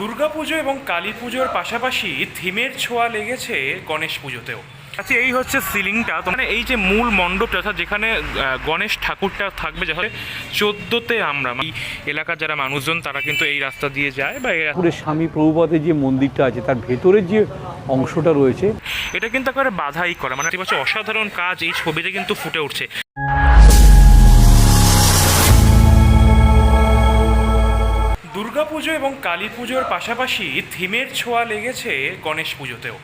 দুর্গাপুজো এবং কালী পুজোর পাশাপাশি থিমের ছোঁয়া লেগেছে গণেশ পুজোতেও। আচ্ছা এই হচ্ছে সিলিংটা। তো মানে এই যে মূল মণ্ডপটা অর্থাৎ যেখানে গণেশ ঠাকুরটা থাকবে যেখানে চোদ্দোতে আমরা এই এলাকার যারা মানুষজন তারা কিন্তু এই রাস্তা দিয়ে যায় বা এই স্বামী প্রভুপাদের যে মন্দিরটা আছে তার ভেতরের যে অংশটা রয়েছে এটা কিন্তু একেবারে বাধাই করা। মানে অসাধারণ কাজ এই ছবিতে কিন্তু ফুটে উঠছে। দুর্গাপুজো এবং কালী পুজোর পাশাপাশি থিমের ছোঁয়া লেগেছে গণেশ পুজোতেও।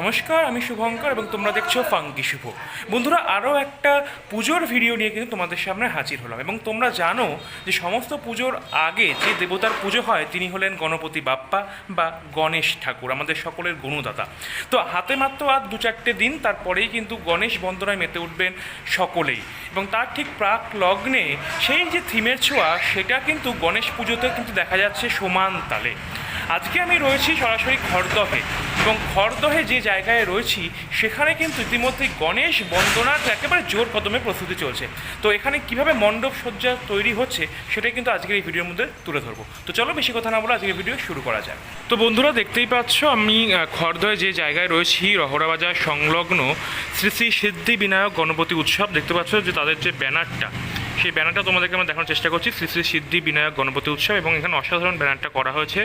নমস্কার, আমি শুভঙ্কর এবং তোমরা দেখছ ফাঙ্কি শুভ। বন্ধুরা, আরও একটা পুজোর ভিডিও নিয়ে কিন্তু তোমাদের সামনে হাজির হলাম এবং তোমরা জানো যে সমস্ত পুজোর আগে যে দেবতার পুজো হয়, তিনি হলেন গণপতি বাপ্পা বা গণেশ ঠাকুর, আমাদের সকলের গুণদাতা। তো হাতে মাত্র আর দু চারটে দিন, তারপরেই কিন্তু গণেশ বন্দনায় মেতে উঠবেন সকলেই। এবং তার ঠিক প্রাক লগ্নে সেই যে থিমের ছোঁয়া, সেটা কিন্তু গণেশ পুজোতে কিন্তু দেখা যাচ্ছে সমান তালে। আজকে আমি রয়েছি সরাসরি খড়দহে এবং খড়দহে যে জায়গায় রয়েছি, সেখানে কিন্তু ইতিমধ্যে গণেশ বন্দনার একেবারে জোর কদমে প্রস্তুতি চলছে। তো এখানে কীভাবে মণ্ডপ সজ্জা তৈরি হচ্ছে, সেটাই কিন্তু আজকের এই ভিডিওর মধ্যে তুলে ধরবো। তো চলো বেশি কথা না বলে আজকের ভিডিও শুরু করা যাক। তো বন্ধুরা দেখতেই পাচ্ছ, আমি খড়দহে যে জায়গায় রয়েছি রহরাবাজার সংলগ্ন শ্রী শ্রী সিদ্ধি বিনায়ক গণপতি উৎসব, দেখতে পাচ্ছ যে তাদের যে ব্যানারটা সেই ব্যানারটা তোমাদেরকে আমরা দেখানোর চেষ্টা করছি। শ্রী শ্রী সিদ্ধি বিনায়ক গণপতি উৎসব এবং এখানে অসাধারণ ব্যানারটা করা হয়েছে।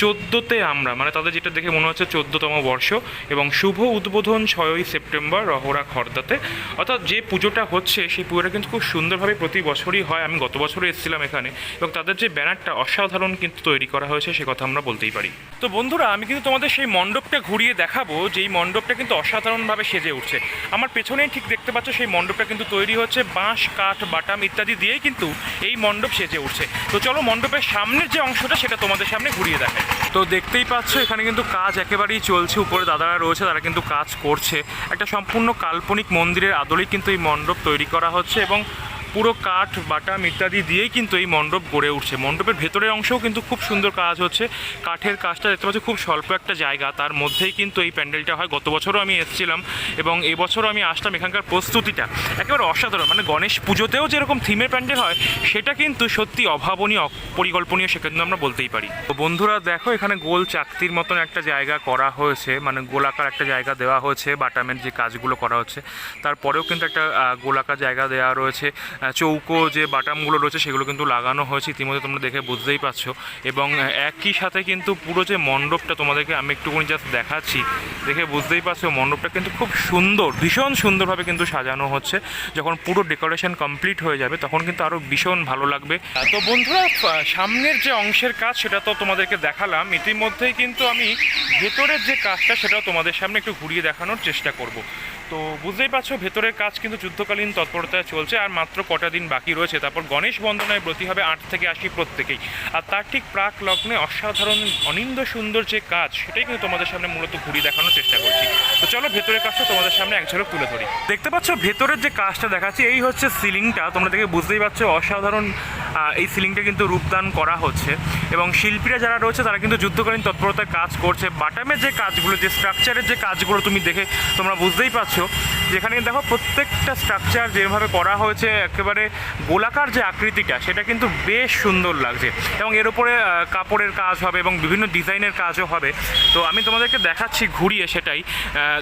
চোদ্দোতে আমরা মানে তাদের যেটা দেখে মনে হচ্ছে চোদ্দতম বর্ষ এবং শুভ উদ্বোধন ছয়ই সেপ্টেম্বর রহরা খর্দাতে। অর্থাৎ যে পুজোটা হচ্ছে, সেই পুজোটা কিন্তু খুব সুন্দরভাবে প্রতি বছরই হয়। আমি গত বছরও এসেছিলাম এখানে এবং তাদের যে ব্যানারটা অসাধারণ কিন্তু তৈরি করা হয়েছে, সে কথা আমরা বলতেই পারি। তো বন্ধুরা, আমি কিন্তু তোমাদের সেই মণ্ডপটা ঘুরিয়ে দেখাবো, যেই মণ্ডপটা কিন্তু অসাধারণভাবে সেজে উঠছে। আমার পেছনেই ঠিক দেখতে পাচ্ছ সেই মণ্ডপটা কিন্তু তৈরি হচ্ছে, বাঁশ, কাঠ, বাটাম ইত্যাদি দিয়েই কিন্তু এই মণ্ডপ সেজে উঠছে। তো চলো মণ্ডপের সামনের যে অংশটা, সেটা তোমাদের সামনে ঘুরিয়ে দেখায় তো দেখতেই পাচ্ছ, এখানে কিন্তু কাজ একেবারেই চলছে, উপরে দাদারা রয়েছে, তারা কিন্তু কাজ করছে। একটা সম্পূর্ণ কাল্পনিক মন্দিরের আদলেই কিন্তু এই মণ্ডপ তৈরি করা হচ্ছে এবং পুরো কাঠ বাটাম ইত্যাদি দিয়েই কিন্তু এই মণ্ডপ গড়ে উঠছে। মণ্ডপের ভেতরের অংশেও কিন্তু খুব সুন্দর কাজ হচ্ছে। কাঠের কাজটা দেখতে পাচ্ছি খুব স্বল্প একটা জায়গা। তার মধ্যেই কিন্তু এই প্যান্ডেলটা হয়। গত বছরও আমি এসেছিলাম এবং এবছরও আমি আসলাম এখানকার প্রস্তুতিটা। একেবারে অসাধারণ। মানে গণেশ পুজোতেও যেরকম থিমের প্যান্ডেল হয়, সেটা কিন্তু সত্যি অভাবনীয় পরিকল্পনীয় সেটা কিন্তু আমরা বলতেই পারি। তো বন্ধুরা, দেখো এখানে গোল চাকতির মতন একটা জায়গা করা হয়েছে। মানে গোলাকার একটা জায়গা দেওয়া হয়েছে। বাটামের যে কাজগুলো করা হচ্ছে, তারপরেও কিন্তু একটা গোলাকার জায়গা দেওয়া রয়েছে। চৌকো যে বাটামগুলো রয়েছে সেগুলো কিন্তু লাগানো হয়েছে ইতিমধ্যে তোমরা দেখে বুঝতেই পারছ। এবং একই সাথে কিন্তু পুরো যে মণ্ডপটা তোমাদেরকে আমি একটুখানি জাস্ট দেখাচ্ছি, দেখে বুঝতেই পারছ মণ্ডপটা কিন্তু খুব সুন্দর, ভীষণ সুন্দরভাবে কিন্তু সাজানো হচ্ছে। যখন পুরো ডেকোরেশন কমপ্লিট হয়ে যাবে তখন কিন্তু আরও ভীষণ ভালো লাগবে। তো বন্ধুরা সামনের যে অংশের কাজ সেটা তো তোমাদেরকে দেখালাম। ইতিমধ্যেই কিন্তু আমি ভেতরের যে কাজটা সেটাও তোমাদের সামনে একটু ঘুরিয়ে দেখানোর চেষ্টা করব। তো বুঝতেই পারছ, ভেতরের কাজ কিন্তু যুদ্ধকালীন তৎপরতায় চলছে আর মাত্র কটা দিন বাকি রয়েছে। তারপর গণেশ বন্দনায় ব্রতী হবে আট থেকে আশি প্রত্যেকেই। আর তার ঠিক প্রাক লগ্নে অসাধারণ, অনিন্দ সুন্দর যে কাজ, সেটাই কিন্তু তোমাদের সামনে মূলত ঘুরিয়ে দেখানোর চেষ্টা করছি। তো চলো ভেতরের কাজটা তোমাদের সামনে এক ঝলক তুলে ধরি। দেখতে পাচ্ছ, ভেতরের যে কাজটা দেখাচ্ছি, এই হচ্ছে সিলিংটা। তোমরা দেখে বুঝতেই পারছ, অসাধারণ এই সিলিংটা কিন্তু রূপদান করা হচ্ছে। এবং শিল্পীরা যারা রয়েছে, তারা কিন্তু যুদ্ধকালীন তৎপরতায় কাজ করছে। বাটামের যে কাজগুলো, যে স্ট্রাকচারের যে কাজগুলো তুমি দেখে তোমরা বুঝতেই পারছ যেখানে দেখো প্রত্যেকটা স্ট্রাকচার যেভাবে করা হয়েছে, একেবারে গোলাকার যে আকৃতিটা, সেটা কিন্তু বেশ সুন্দর লাগছে। এবং এর উপরে কাপড়ের কাজ হবে এবং বিভিন্ন ডিজাইনের কাজও হবে। তো আমি তোমাদেরকে দেখাচ্ছি ঘুরিয়ে সেটাই।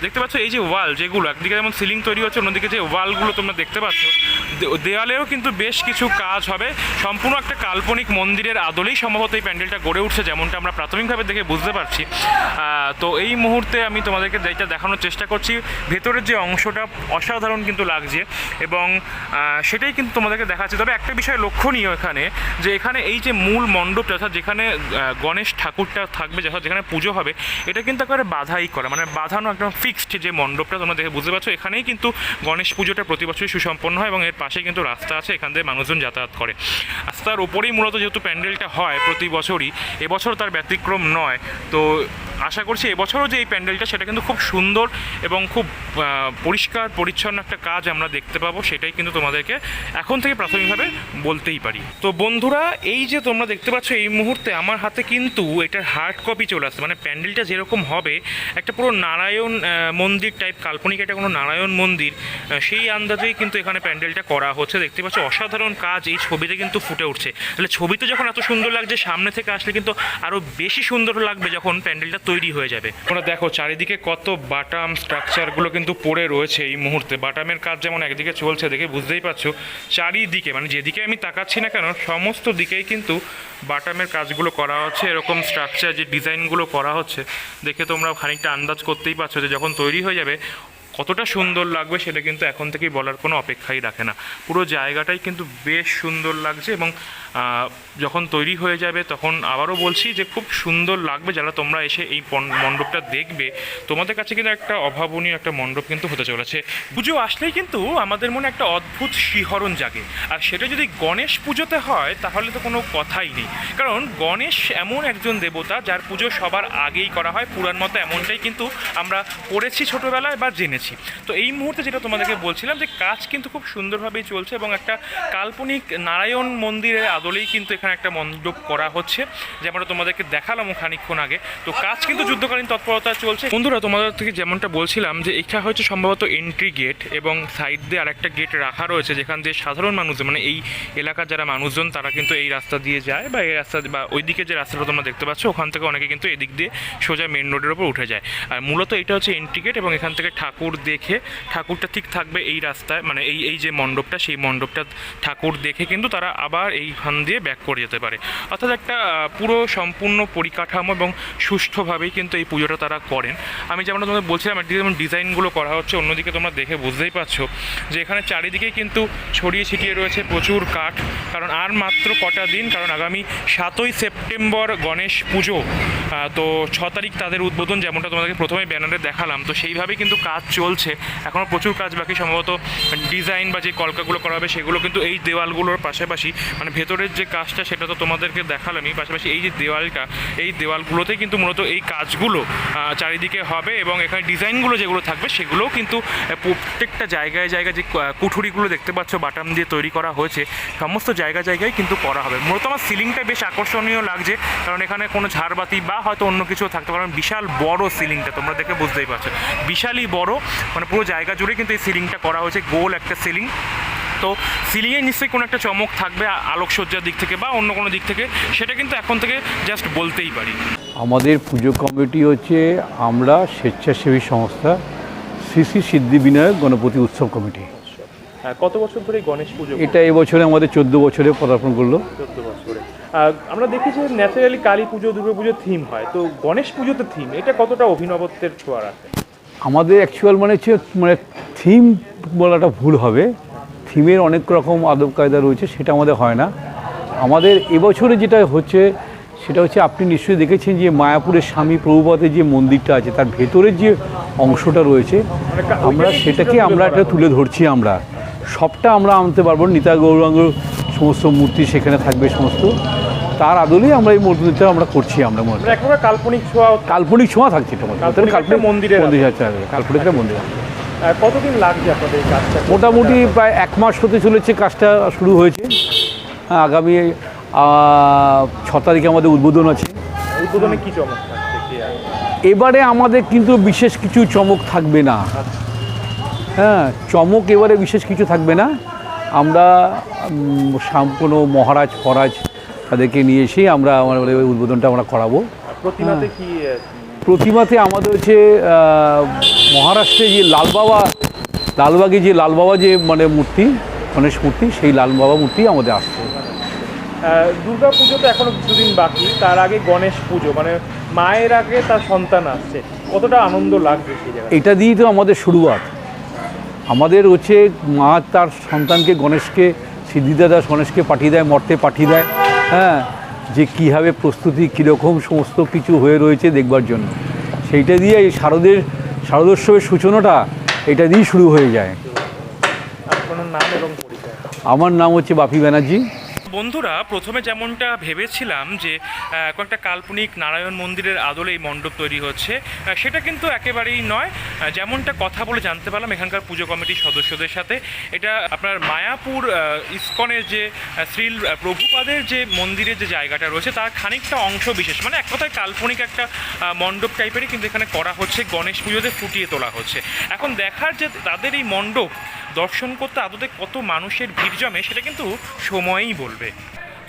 দেখতে পাচ্ছ এই যে ওয়াল যেগুলো, একদিকে যেমন সিলিং তৈরি হচ্ছে, অন্যদিকে যে ওয়ালগুলো তোমরা দেখতে পাচ্ছ দেওয়ালেও কিন্তু বেশ কিছু কাজ হবে। সম্পূর্ণ একটা কাল্পনিক মন্দিরের আদলেই সম্ভবত এই প্যান্ডেলটা গড়ে উঠছে, যেমনটা আমরা প্রাথমিকভাবে দেখে বুঝতে পারছি। তো এই মুহূর্তে আমি তোমাদেরকে যেটা দেখানোর চেষ্টা করছি, ভেতরের যে অংশটা অসাধারণ কিন্তু লাগছে এবং সেটাই কিন্তু তোমাদেরকে দেখাচ্ছে। তবে একটা বিষয় লক্ষণীয় এখানে, যে এখানে এই যে মূল মণ্ডপটা, অর্থাৎ যেখানে গণেশ ঠাকুরটা থাকবে, অর্থাৎ যেখানে পুজো হবে, এটা কিন্তু একেবারে বাধাই করা মানে বাঁধানো একদম ফিক্সড যে মণ্ডপটা, তোমরা দেখে বুঝতে পারছ। এখানেই কিন্তু গণেশ পুজোটা প্রতি বছরই সুসম্পন্ন হয় এবং এর পাশেই কিন্তু রাস্তা আছে, এখান থেকে মানুষজন যাতায়াত করে। রাস্তার ওপরেই মূলত যেহেতু প্যান্ডেলটা হয় প্রতি বছরই, এবছর তার ব্যতিক্রম নয়, তো আশা করছি এবছরও যে এই প্যান্ডেলটা, সেটা কিন্তু খুব সুন্দর এবং খুব পরিষ্কার, পরিচ্ছন্ন একটা কাজ আমরা দেখতে পাবো, সেটাই কিন্তু তোমাদেরকে এখন থেকে প্রাথমিকভাবে বলতেই পারি। তো বন্ধুরা, এই যে তোমরা দেখতে পাচ্ছ এই মুহূর্তে আমার হাতে কিন্তু এটার হার্ড কপি চলে আসছে। মানে প্যান্ডেলটা যেরকম হবে, একটা পুরো নারায়ণ মন্দির টাইপ কাল্পনিক একটা কোনো নারায়ণ মন্দির সেই আন্দাজেই কিন্তু এখানে প্যান্ডেলটা করা হচ্ছে। দেখতে পাচ্ছ অসাধারণ কাজ, এই ছবিতে কিন্তু ফুটে উঠছে। তাহলে ছবিতে যখন এত সুন্দর লাগছে, সামনে থেকে আসলে কিন্তু আরও বেশি সুন্দর লাগবে যখন প্যান্ডেলটা তৈরি হয়ে যাবে। তোমরা দেখো চারিদিকে কত বাটাম স্ট্রাকচারগুলো কিন্তু পড়ে রয়েছে এই মুহূর্তে। বাটামের কাজ যেমন একদিকে চলছে দেখে বুঝতেই পারছ, চারিদিকে মানে যেদিকে আমি তাকাচ্ছি না কেন, সমস্ত দিকেই কিন্তু বাটামের কাজগুলো করা হচ্ছে। এরকম স্ট্রাকচার যে ডিজাইনগুলো করা হচ্ছে, দেখে তোমরা খানিকটা আন্দাজ করতেই পারছ যে যখন তৈরি হয়ে যাবে, কতটা সুন্দর লাগবে সেটা কিন্তু এখন থেকেই বলার কোনো অপেক্ষাই রাখে না। পুরো জায়গাটাই কিন্তু বেশ সুন্দর লাগছে এবং যখন তৈরি হয়ে যাবে তখন আবারও বলছি যে খুব সুন্দর লাগবে যারা তোমরা এসে এই মণ্ডপটা দেখবে। তোমাদের কাছে কিন্তু একটা অভাবনীয় একটা মণ্ডপ কিন্তু হতে চলেছে। পুজো আসলেই কিন্তু আমাদের মনে একটা অদ্ভুত শিহরণ জাগে। আর সেটা যদি গণেশ পুজোতে হয়, তাহলে তো কোনো কথাই নেই। কারণ গণেশ এমন একজন দেবতা যার পুজো সবার আগেই করা হয়। পুরাণ মতো এমনটাই কিন্তু আমরা পড়েছি ছোটোবেলায় বা জেনেছি। তো এই মুহূর্তে যেটা তোমাদেরকে বলছিলাম যে কাজ কিন্তু খুব সুন্দরভাবেই চলছে এবং একটা কাল্পনিক নারায়ণ মন্দিরের আদলেই কিন্তু এখানে একটা মণ্ডপ করা হচ্ছে। যেমনটা তোমাদেরকে দেখালাম খানিকক্ষণ আগে। তো কাজ কিন্তু যুদ্ধকালীন তৎপরতা চলছে। বন্ধুরা, তোমাদের থেকে যেমনটা বলছিলাম যে এটা হচ্ছে সম্ভবত এন্ট্রি গেট এবং সাইড দিয়ে আরেকটা গেট রাখা রয়েছে, যেখান দিয়ে সাধারণ মানুষজন মানে এই এলাকার যারা মানুষজন, তারা কিন্তু এই রাস্তা দিয়ে যায় বা এই রাস্তা বা ওই দিকে যে রাস্তাটা তোমরা দেখতে পাচ্ছ, ওখান থেকে অনেকে কিন্তু এদিক দিয়ে সোজা মেন রোডের ওপর উঠে যায়। আর মূলত এটা হচ্ছে এন্ট্রি গেট এবং এখান থেকে ঠাকুর দেখে, ঠাকুরটা ঠিক থাকবে এই রাস্তায় মানে এই এই যে মণ্ডপটা, সেই মণ্ডপটা ঠাকুর দেখে কিন্তু তারা আবার এইখান দিয়ে ব্যাক করে যেতে পারে। অর্থাৎ একটা পুরো সম্পূর্ণ পরিকাঠামো এবং সুষ্ঠুভাবেই কিন্তু এই পুজোটা তারা করেন। আমি যেমন তোমাদের বলছিলাম, একদিকে যেমন ডিজাইনগুলো করা হচ্ছে, অন্যদিকে তোমরা দেখে বুঝতেই পারছ যে এখানে চারিদিকেই কিন্তু ছড়িয়ে ছিটিয়ে রয়েছে প্রচুর কাঠ, কারণ আর মাত্র কটা দিন, কারণ আগামী সাতই সেপ্টেম্বর গণেশ পুজো তো ছ তারিখ তাদের উদ্বোধন যেমনটা তোমাদেরকে প্রথমে ব্যানারে দেখালাম, তো সেইভাবেই কিন্তু কাজ চলছে। এখনও প্রচুর কাজ বাকি, সম্ভবত ডিজাইন বা যে কলকাগুলো করা হবে সেগুলো কিন্তু এই দেওয়ালগুলোর পাশাপাশি মানে ভেতরের যে কাজটা সেটা তো তোমাদেরকে দেখালামই। পাশাপাশি এই যে দেওয়ালটা, এই দেওয়ালগুলোতে কিন্তু মূলত এই কাজগুলো চারিদিকে হবে এবং এখানে ডিজাইনগুলো যেগুলো থাকবে সেগুলোও কিন্তু প্রত্যেকটা জায়গায় জায়গায় যে কুঠুরিগুলো দেখতে পাচ্ছ বাটাম দিয়ে তৈরি করা হয়েছে, সমস্ত জায়গা জায়গায় কিন্তু করা হবে। মূলত আমার সিলিংটা বেশ আকর্ষণীয় লাগছে, কারণ এখানে কোনো ঝাড়বাতি বা হয়তো অন্য কিছু থাকতে পারে বিশাল বড় সিলিংটা, তোমরা দেখে বুঝতেই পারছ। বিশালই বড় মানে পুরো জায়গা জুড়ে কিন্তু এই সিলিংটা করা হয়েছে, গোল একটা সিলিং। তো সিলিংয়ে নিশ্চয়ই কোনো একটা চমক থাকবে আলোকসজ্জার দিক থেকে বা অন্য কোনো দিক থেকে সেটা কিন্তু এখন থেকে জাস্ট বলতেই পারি। আমাদের পুজো কমিটি হচ্ছে আমরা স্বেচ্ছাসেবী সংস্থা শ্রী শ্রী সিদ্ধিবিনায়ক গণপতি উৎসব কমিটি। হ্যাঁ, কত বছর ধরে গণেশ পুজো এটা এবছরে আমাদের চোদ্দ বছরে পদার্পণ করল। চোদ্দ বছরে। আমরা দেখি যে ন্যাচারালি কালী পুজো দুর্গা পুজো থিম হয়। তো গণেশ পুজোতে থিম এটা কতটা অভিনবত্বের ছোঁয়া রাখে আমাদের অ্যাকচুয়াল মানে হচ্ছে মানে থিম বলাটা ভুল হবে। থিমের অনেক রকম আদব কায়দা রয়েছে সেটা আমাদের হয় না আমাদের এবছরে যেটা হচ্ছে সেটা হচ্ছে আপনি নিশ্চয়ই দেখেছেন যে মায়াপুরের স্বামী প্রভুপাতের যে মন্দিরটা আছে তার ভেতরের যে অংশটা রয়েছে আমরা সেটাকে আমরা একটা তুলে ধরছি আমরা সবটা আমরা আনতে পারব না। নিতাই গৌরাঙ্গ সমস্ত মূর্তি সেখানে থাকবে সমস্ত তার আদলেই আমরা এই মূর্তিটা আমরা করছি আমরা মনে মানে কাল্পনিক ছোঁয়া কাল্পনিক ছোঁয়া থাকছে এটা মধ্যে। কাল্পনিক একটা মন্দিরের মন্দির আছে কাল্পনিক একটা মন্দির। কতদিন লাগছে আপনাদের কাজটা? মোটামুটি প্রায় এক মাস হতে চলেছে কাজটা শুরু হয়েছে। হ্যাঁ, আগামী ছ তারিখে আমাদের উদ্বোধন আছে। উদ্বোধনে কি চমক এবারে আমাদের কিন্তু বিশেষ কিছু চমক থাকবে না। হ্যাঁ চমক এবারে বিশেষ কিছু থাকবে না। আমরা কোনো মহারাজ ফরাজ তাদেরকে নিয়ে এসেই আমরা আমাদের উদ্বোধনটা আমরা করাবো। প্রতিমাতে কি প্রতিমাতে আমাদের হচ্ছে মহারাষ্ট্রে যে লালবাবা লালবাগে যে লালবাবা যে মানে মূর্তি গণেশ মূর্তি সেই লাল বাবা মূর্তি আমাদের আসছে। দুর্গা পুজো তো এখনও কিছুদিন বাকি তার আগে গণেশ পুজো মানে মায়ের আগে তার সন্তান আসছে। কতটা আনন্দ লাগবে এটা দিয়েই তো আমাদের শুরুয়াত। আমাদের হচ্ছে মা তার সন্তানকে গণেশকে সিদ্ধিদাদা গণেশকে পাঠিয়ে দেয় মর্তে পাঠিয়ে দেয় হ্যাঁ যে কীভাবে প্রস্তুতি কীরকম সমস্ত কিছু হয়ে রয়েছে দেখবার জন্য। সেইটা দিয়ে এই শারদের শারদোৎসবের সূচনাটা এটা দিয়েই শুরু হয়ে যায়। আমার নাম হচ্ছে বাপি ব্যানার্জি। বন্ধুরা প্রথমে যেমনটা ভেবেছিলাম যে কয়েকটা কাল্পনিক নারায়ণ মন্দিরের আদলে এই মণ্ডপ তৈরি হচ্ছে সেটা কিন্তু একেবারেই নয়। যেমনটা কথা বলে জানতে পারলাম এখানকার পুজো কমিটির সদস্যদের সাথে এটা আপনার মায়াপুর ইস্কনের যে আহ, শ্রী প্রভুপাদের যে মন্দিরের যে জায়গাটা রয়েছে তার খানিকটা অংশ বিশেষ মানে এক কথায় কাল্পনিক একটা মণ্ডপ টাইপেরই কিন্তু এখানে করা হচ্ছে গণেশ পুজোতে ফুটিয়ে তোলা হচ্ছে। এখন দেখার যে তাদের এই মণ্ডপ দর্শন করতে আদতে কত মানুষের ভিড় জমে সেটা কিন্তু সময়ই বলবে।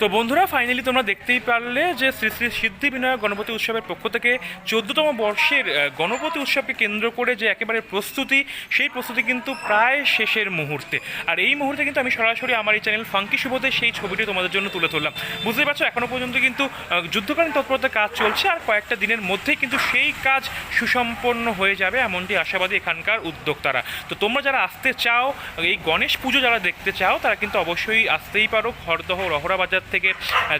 তো বন্ধুরা ফাইনালি তোমরা দেখতেই পারলে যে শ্রী শ্রী সিদ্ধি বিনায়ক গণপতি উৎসবের পক্ষ থেকে চোদ্দতম বর্ষের গণপতি উৎসবকে কেন্দ্র করে যে একেবারে প্রস্তুতি, সেই প্রস্তুতি কিন্তু প্রায় শেষের মুহূর্তে। আর এই মুহূর্তে কিন্তু আমি সরাসরি আমার এই চ্যানেল ফাঙ্কি শুভতে সেই ছবিটি তোমাদের জন্য তুলে ধরলাম। বুঝতেই পারছ এখনও পর্যন্ত কিন্তু যুদ্ধকালীন তৎপরতার কাজ চলছে, আর কয়েকটা দিনের মধ্যেই কিন্তু সেই কাজ সুসম্পন্ন হয়ে যাবে এমনটি আশাবাদী এখানকার উদ্যোক্তারা। তো তোমরা যারা আসতে চাও, এই গণেশ পুজো যারা দেখতে চাও, তারা কিন্তু অবশ্যই আসতেই পারো, খড়দহ রহরা বাজার থেকে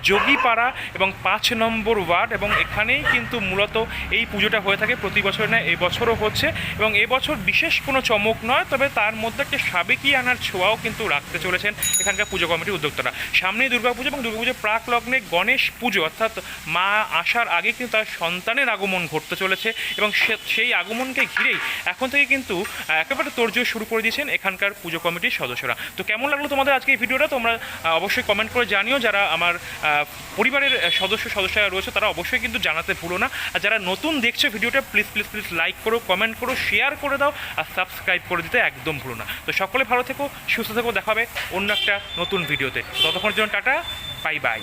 যোগীপাড়া এবং পাঁচ নম্বর ওয়ার্ড এবং এখানেই কিন্তু মূলত এই পুজোটা হয়ে থাকে। প্রতি বছর না এবছরও হচ্ছে এবং এবছর বিশেষ কোনো চমক নয়, তবে তার মধ্যে একটা সাবেকি আনার ছোঁয়াও কিন্তু রাখতে চলেছেন এখানকার পুজো কমিটির উদ্যোক্তারা। সামনেই দুর্গাপুজো এবং দুর্গাপুজোর প্রাক লগ্নে গণেশ পুজো, অর্থাৎ মা আসার আগে কিন্তু তার সন্তানের আগমন ঘটতে চলেছে এবং সেই আগমনকে ঘিরেই এখন থেকে কিন্তু একেবারে তোড়জোড় শুরু করে দিয়েছেন এখানকার পুজো কমিটির সদস্যরা। তো কেমন লাগল তোমাদের আজকে এই ভিডিওটা? তোমরা অবশ্যই কমেন্ট করে জানিও। যারা আমার পরিবারের সদস্য, সদস্যরা রয়েছে, তারা অবশ্যই কিন্তু জানাতে ভুলো না। আর যারা নতুন দেখছে ভিডিওটা প্লিজ প্লিজ প্লিজ লাইক করো কমেন্ট করো শেয়ার করে দাও, আর সাবস্ক্রাইব করে দিতে একদম ভুলো না। তো সকলে ভালো থেকো, সুস্থ থেকো, দেখাবে অন্য একটা নতুন ভিডিওতে। ততক্ষণের জন্য টাটা বাই বাই